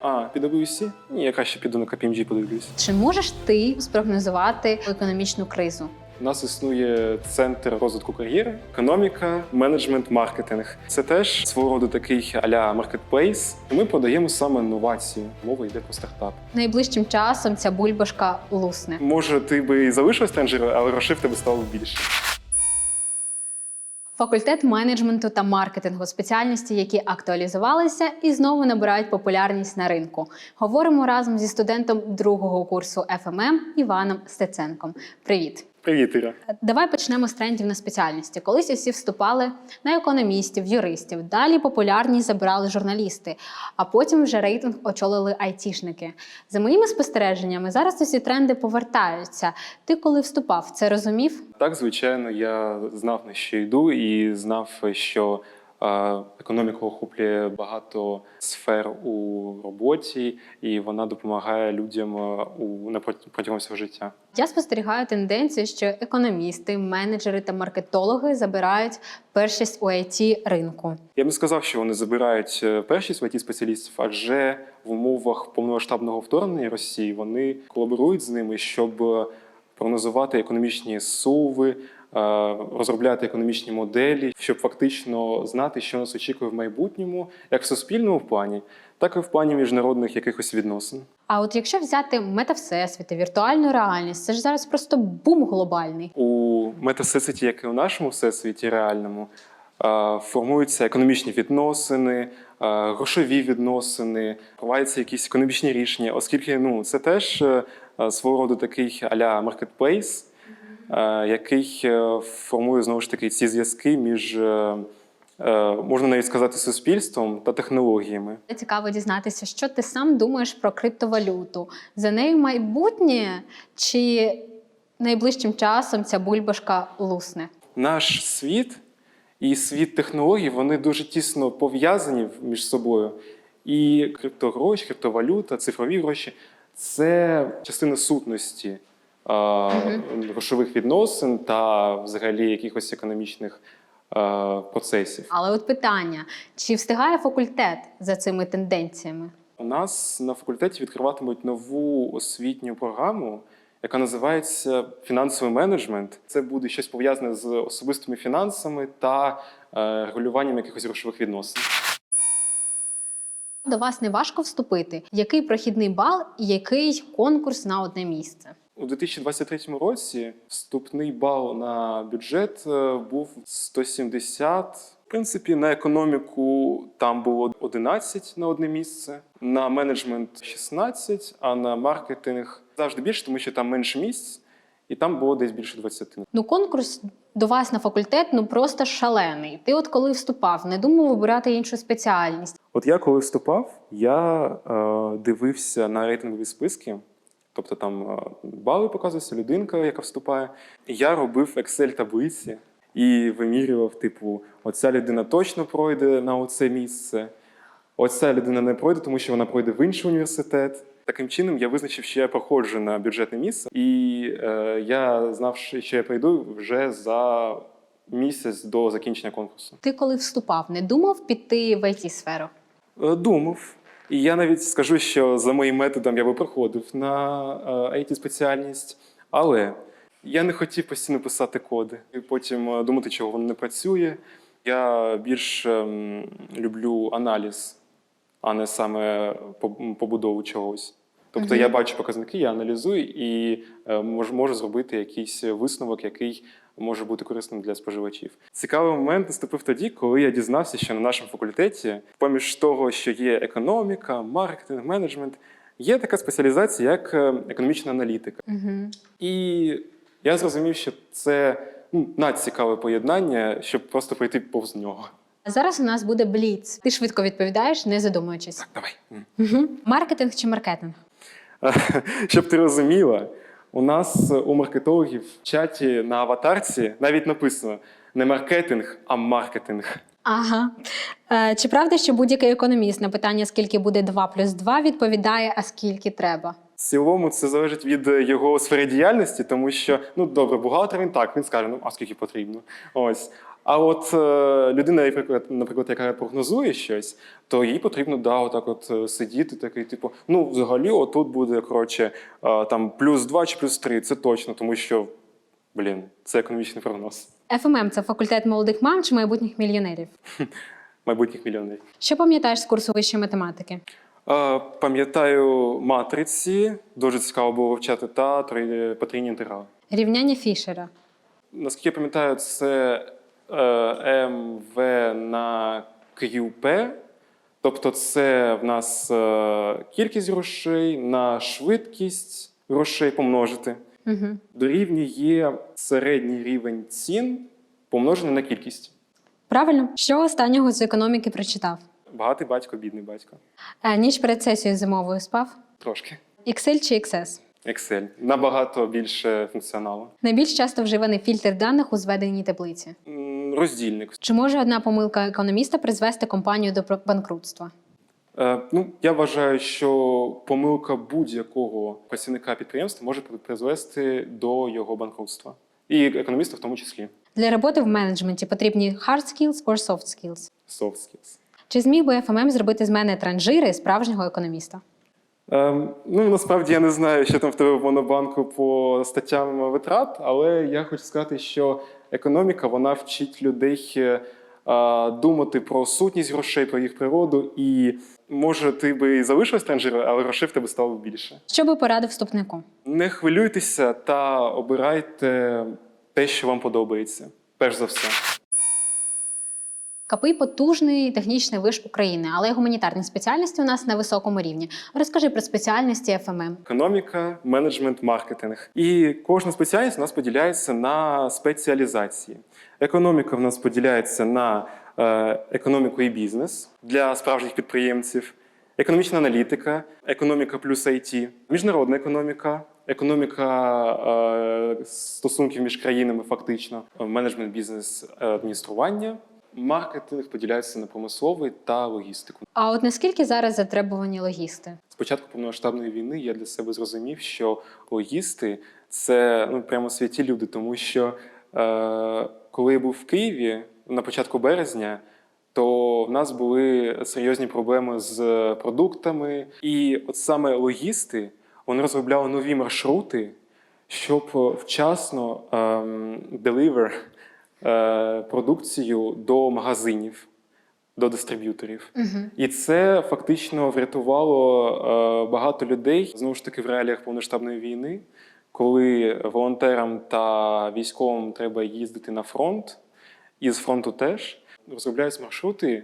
А, PwC? Ні, я краще піду на KPMG подивлюсь. Чи можеш ти спрогнозувати економічну кризу? У нас існує центр розвитку кар'єри, економіка, менеджмент, маркетинг. Це теж свого роду такий а-ля маркетплейс. Ми подаємо саме інновації. Мова йде про стартап. Найближчим часом ця бульбашка лусне. Може, ти би і залишилась транжирою, але грошей в тебе стало більше. Факультет менеджменту та маркетингу спеціальності, які актуалізувалися і знову набирають популярність на ринку. Говоримо разом зі студентом другого курсу ФММ Іваном Стеценком. Привіт! Привіт, Іра. Давай почнемо з трендів на спеціальності. Колись усі вступали на економістів, юристів. Далі популярність забирали журналісти, а потім вже рейтинг очолили айтішники. За моїми спостереженнями, зараз усі тренди повертаються. Ти коли вступав, це розумів? Так, звичайно, я знав на що йду, і знав, що економіка охоплює багато сфер у роботі, і вона допомагає людям е, у протягом всього життя. Я спостерігаю тенденцію, що економісти, менеджери та маркетологи забирають першість у it ринку. Я б не сказав, що вони забирають е, першість в it спеціалістів, адже в умовах повномасштабного вторгнення Росії вони колаборують з ними, щоб е, прогнозувати економічні суви, розробляти економічні моделі, щоб фактично знати, що нас очікує в майбутньому, як в суспільному плані, так і в плані міжнародних якихось відносин. А от якщо взяти метавсесвіти, віртуальну реальність, це ж зараз просто бум глобальний. У метасесвіті, як і у нашому всесвіті реальному, е, формуються економічні відносини, е, грошові відносини, проводяться якісь економічні рішення, оскільки ну, це теж е, е, свого роду такий а-ля маркетплейс, е, який е, формує знову ж таки ці зв'язки між, е, е, можна навіть сказати, суспільством та технологіями. Цікаво дізнатися, що ти сам думаєш про криптовалюту. За нею майбутнє чи найближчим часом ця бульбашка лусне? наш світ і світ технологій вони дуже тісно пов'язані між собою. І криптогроші, криптовалюта, цифрові гроші це частина сутності грошових відносин та взагалі якихось економічних процесів. Але от питання: чи встигає факультет за цими тенденціями? У нас на факультеті відкриватимуть нову освітню програму, яка називається фінансовий менеджмент. Це буде щось пов'язане з особистими фінансами та е, регулюванням якихось грошових відносин. До вас не важко вступити. Який прохідний бал і який конкурс на одне місце? У 2023 році вступний бал на бюджет е, був 170. В принципі, на економіку там було 11 на одне місце, на менеджмент 16, а на маркетинг завжди більше, тому що там менше місць, і там було десь більше 20. Ну, конкурс до вас на факультет ну просто шалений. Ти, от коли вступав, не думав вибирати іншу спеціальність. От я коли вступав, я е, дивився на рейтингові списки, тобто там е, бали показуються, людинка, яка вступає. І я робив Excel-таблиці і вимірював, типу, оця людина точно пройде на оце місце, оця людина не пройде, тому що вона пройде в інший університет. Таким чином я визначив, що я проходжу на бюджетне місце, і е, я знав, що я прийду вже за місяць до закінчення конкурсу. Ти коли вступав, не думав піти в it сферу? Е, Думав. І я навіть скажу, що за моїм методом я би проходив на it спеціальність, але я не хотів постійно писати коди і потім е, думати, чого воно не працює. Я більш ем, люблю аналіз, а не саме побудову чогось. Тобто я бачу показники, я аналізую і е, можу, можу зробити якийсь висновок, який може бути корисним для споживачів. Цікавий момент наступив тоді, коли я дізнався, що на нашому факультеті, поміж того, що є економіка, маркетинг, менеджмент, є така спеціалізація, як е, економічна аналітика. Угу. І я зрозумів, що це ну, надцікаве поєднання, щоб просто пройти повз нього. Зараз у нас буде бліц. Ти швидко відповідаєш, не задумуючись. Так, давай. Угу. Маркетинг чи маркетинг? Щоб ти розуміла, у нас у маркетологів в чаті на аватарці навіть написано не маркетинг, а маркетинг. Ага. Е, чи правда, що будь-який економіст на питання, скільки буде 2 плюс 2, відповідає, а скільки треба? В цілому це залежить від його сфери діяльності, тому що ну добре, бухгалтер він так, він скаже, ну а скільки потрібно. Ось. А от е, людина, наприклад, яка прогнозує щось, то їй потрібно да, отак от е, сидіти, такий, типу, ну, взагалі, отут буде коротше, е, там плюс 2 чи плюс 3, це точно, тому що, блін, це економічний прогноз ФММ це факультет молодих мам чи майбутніх мільйонерів. майбутніх мільйонерів. Що пам'ятаєш з курсу вищої математики? Пам'ятаю матриці, дуже цікаво було вивчати та потрійні інтеграли. Рівняння Фішера. Наскільки я пам'ятаю, це МВ на QP. Тобто, це в нас е, кількість грошей на швидкість грошей помножити. Угу. Дорівнює середній рівень цін помножений на кількість. Правильно, що останнього з економіки прочитав? Багатий батько, бідний батько. Е, ніч перед сесією зимовою спав. Трошки. Excel чи XS? Excel. Набагато більше функціоналу. Найбільш часто вживаний фільтр даних у зведеній таблиці. Роздільник. Чи може одна помилка економіста призвести компанію до банкрутства? Е, ну, я вважаю, що помилка будь-якого працівника підприємства може призвести до його банкрутства. І економіста в тому числі. Для роботи в менеджменті потрібні hard skills or soft skills? Soft skills. Чи зміг би ФММ зробити з мене транжири справжнього економіста? Ем, ну, насправді я не знаю, що там в тебе в монобанку по статтям витрат, але я хочу сказати, що економіка вона вчить людей е, думати про сутність грошей, про їх природу. І може, ти би і залишилась транжирою, але грошей в тебе стало більше. Що би порадив вступнику? Не хвилюйтеся та обирайте те, що вам подобається. Перш за все. КПІ потужний технічний виш України, але гуманітарні спеціальності у нас на високому рівні. Розкажи про спеціальності ФММ. Економіка, менеджмент, маркетинг. І кожна спеціальність у нас поділяється на спеціалізації. Економіка в нас поділяється на е, економіку і бізнес для справжніх підприємців, економічна аналітика, економіка плюс IT, міжнародна економіка. Економіка е, стосунків між країнами, фактично, менеджмент бізнес е, адміністрування. Маркетинг поділяється на промисловий та логістику. А от наскільки зараз затребувані логісти? З початку повномасштабної війни я для себе зрозумів, що логісти це ну прямо святі люди, тому що е, коли я був в Києві на початку березня, то в нас були серйозні проблеми з продуктами, і от саме логісти вони розробляли нові маршрути, щоб вчасно ем, deliver продукцію до магазинів, до дистриб'юторів. Угу. І це фактично врятувало е, багато людей знову ж таки в реаліях повноштабної війни, коли волонтерам та військовим треба їздити на фронт, і з фронту теж розробляються маршрути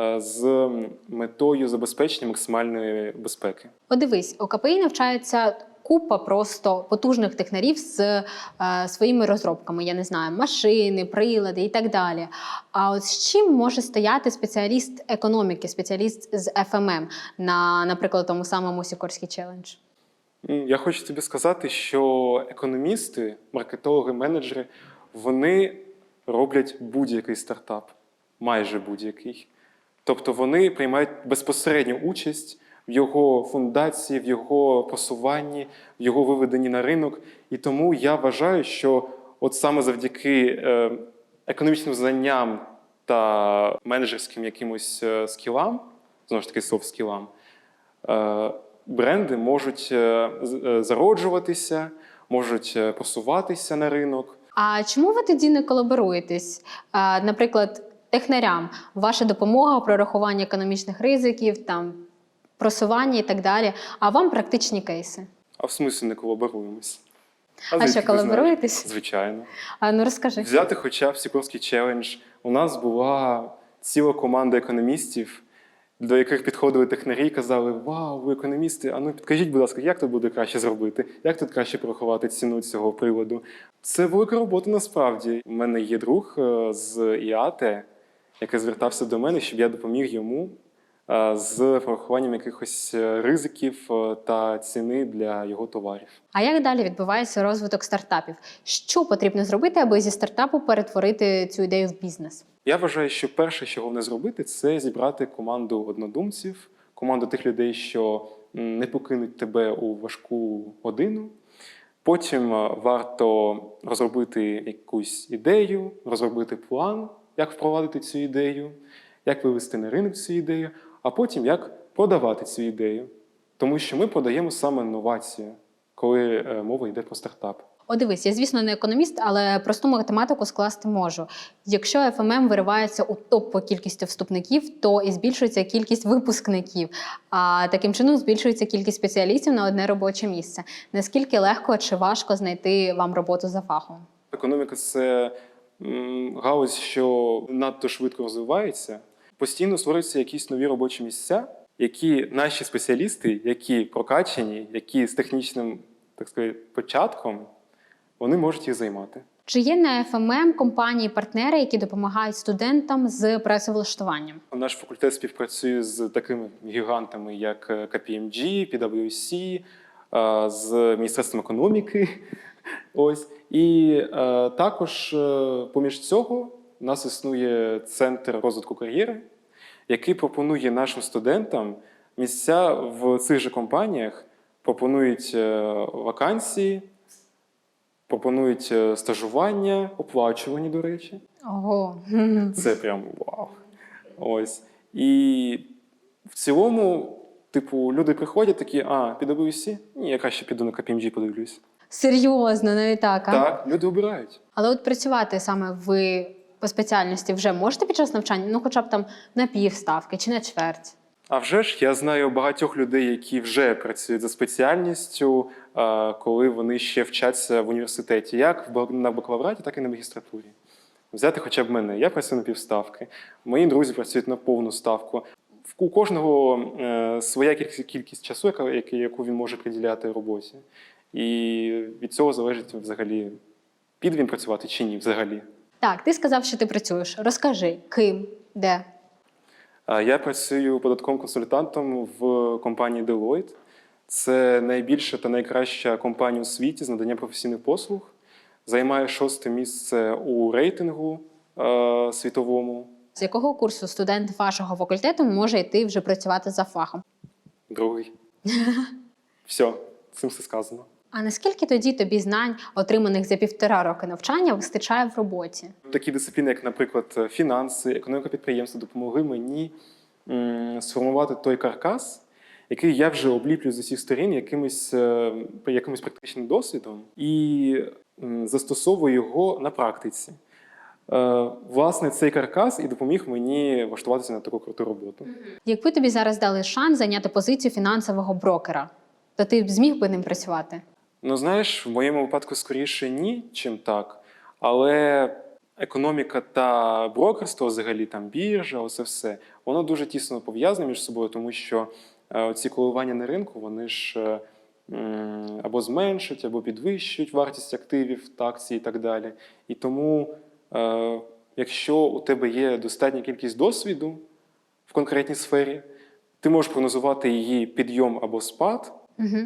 е, з метою забезпечення максимальної безпеки. Подивись, у КПІ навчається купа просто потужних технарів з е, своїми розробками. Я не знаю, машини, прилади і так далі. А от з чим може стояти спеціаліст економіки, спеціаліст з ФММ на, наприклад, тому самому Сікорський челендж? Я хочу тобі сказати, що економісти, маркетологи, менеджери вони роблять будь-який стартап, майже будь-який. Тобто вони приймають безпосередню участь в його фундації, в його просуванні, в його виведенні на ринок. І тому я вважаю, що от саме завдяки е, економічним знанням та менеджерським якимось е, скілам, знову ж таки, софт-скілам, е, бренди можуть зароджуватися, можуть просуватися на ринок. А чому ви тоді не колаборуєтесь? Наприклад, технарям ваша допомога у прорахуванні економічних ризиків, там просування і так далі. А вам практичні кейси. А в смислі не колаборуємось. А, звідки що колаборуєтесь? Звичайно. А ну розкажи. Взяти хоча б Сікорський челендж. У нас була ціла команда економістів, до яких підходили технарі і казали: Вау, ви економісти! А ну підкажіть, будь ласка, як тут буде краще зробити? Як тут краще порахувати ціну цього приладу? Це велика робота насправді. У мене є друг е, з ІАТ, який звертався до мене, щоб я допоміг йому з порахуванням якихось е, ризиків е, та ціни для його товарів. А як далі відбувається розвиток стартапів? Що потрібно зробити, аби зі стартапу перетворити цю ідею в бізнес? Я вважаю, що перше, що головне зробити, це зібрати команду однодумців, команду тих людей, що не покинуть тебе у важку годину. Потім е, варто розробити якусь ідею, розробити план, як впровадити цю ідею, як вивести на ринок цю ідею, а потім як продавати цю ідею. Тому що ми продаємо саме новацію, коли е, мова йде про стартап. О, дивись, я, звісно, не економіст, але просту математику скласти можу. Якщо ФММ виривається у топ по кількістю вступників, то і збільшується кількість випускників. А таким чином збільшується кількість спеціалістів на одне робоче місце. Наскільки легко чи важко знайти вам роботу за фахом? Економіка це галузь, що надто швидко розвивається. Постійно створюються якісь нові робочі місця, які наші спеціалісти, які прокачені, які з технічним так сказати, початком, вони можуть їх займати. Чи є на ФММ компанії партнери, які допомагають студентам з працевлаштуванням? Наш факультет співпрацює з такими гігантами, як е, KPMG, PwC, е, з Міністерством економіки. Ось. І е, також е, поміж цього у нас існує центр розвитку кар'єри, який пропонує нашим студентам місця в цих же компаніях, пропонують е, вакансії, пропонують е, стажування, оплачувані, до речі. Ого. Це прям вау. Ось. І в цілому, типу, люди приходять такі, а, PwC? Ні, я краще піду на KPMG подивлюсь. Серйозно, навіть так. а? Так, люди обирають. Але от працювати саме ви по спеціальності вже можете під час навчання, ну хоча б там на півставки чи на чверть. А вже ж я знаю багатьох людей, які вже працюють за спеціальністю, коли вони ще вчаться в університеті, як на бакалавраті, так і на магістратурі. Взяти хоча б мене. Я працюю на півставки. Мої друзі працюють на повну ставку. У кожного е, своя кількість, часу, яку він може приділяти роботі. І від цього залежить взагалі, піде він працювати чи ні взагалі. Так, ти сказав, що ти працюєш. Розкажи, ким, де. Я працюю податковим консультантом в компанії Deloitte. Це найбільша та найкраща компанія у світі з надання професійних послуг. Займає шосте місце у рейтингу е, світовому. З якого курсу студент вашого факультету може йти вже працювати за фахом? Другий. Все, цим все сказано. А наскільки тоді тобі знань, отриманих за півтора роки навчання, вистачає в роботі? Такі дисципліни, як, наприклад, фінанси, економіка підприємства, допомогли мені сформувати той каркас, який я вже обліплю з усіх сторін якимось, е, якимось практичним досвідом і застосовую його на практиці. Е, Власне, цей каркас і допоміг мені влаштуватися на таку круту роботу. Якби тобі зараз дали шанс зайняти позицію фінансового брокера, то ти б зміг би ним працювати? Ну, знаєш, в моєму випадку скоріше ні, чим так. Але економіка та брокерство, взагалі там біржа, оце все, воно дуже тісно пов'язане між собою, тому що е, ці коливання на ринку, вони ж е, або зменшують, або підвищують вартість активів, акцій і так далі. І тому, е, якщо у тебе є достатня кількість досвіду в конкретній сфері, ти можеш прогнозувати її підйом або спад. Угу.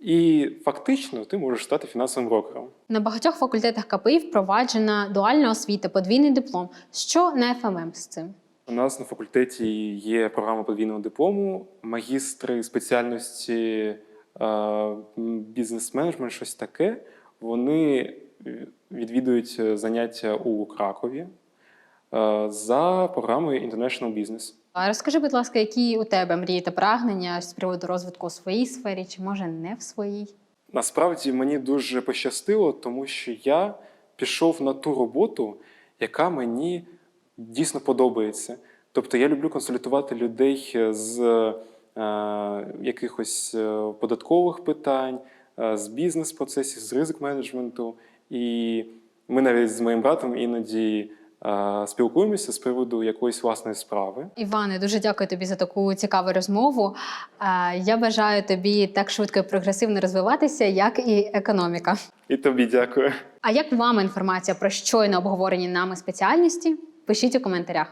І фактично ти можеш стати фінансовим брокером. На багатьох факультетах КПІ впроваджена дуальна освіта, подвійний диплом. Що на ФММ з цим? У нас на факультеті є програма подвійного диплому, магістри спеціальності е, бізнес-менеджмент, щось таке. Вони відвідують заняття у Кракові е, за програмою International Business. Розкажи, будь ласка, які у тебе мрії та прагнення з приводу розвитку у своїй сфері, чи може не в своїй? Насправді мені дуже пощастило, тому що я пішов на ту роботу, яка мені дійсно подобається. Тобто я люблю консультувати людей з е, якихось е, податкових питань, е, з бізнес-процесів, з ризик менеджменту. І ми навіть з моїм братом іноді спілкуємося з приводу якоїсь власної справи. Іване, дуже дякую тобі за таку цікаву розмову. Я бажаю тобі так швидко і прогресивно розвиватися, як і економіка. І тобі дякую. А як вам інформація про щойно обговорені нами спеціальності? Пишіть у коментарях.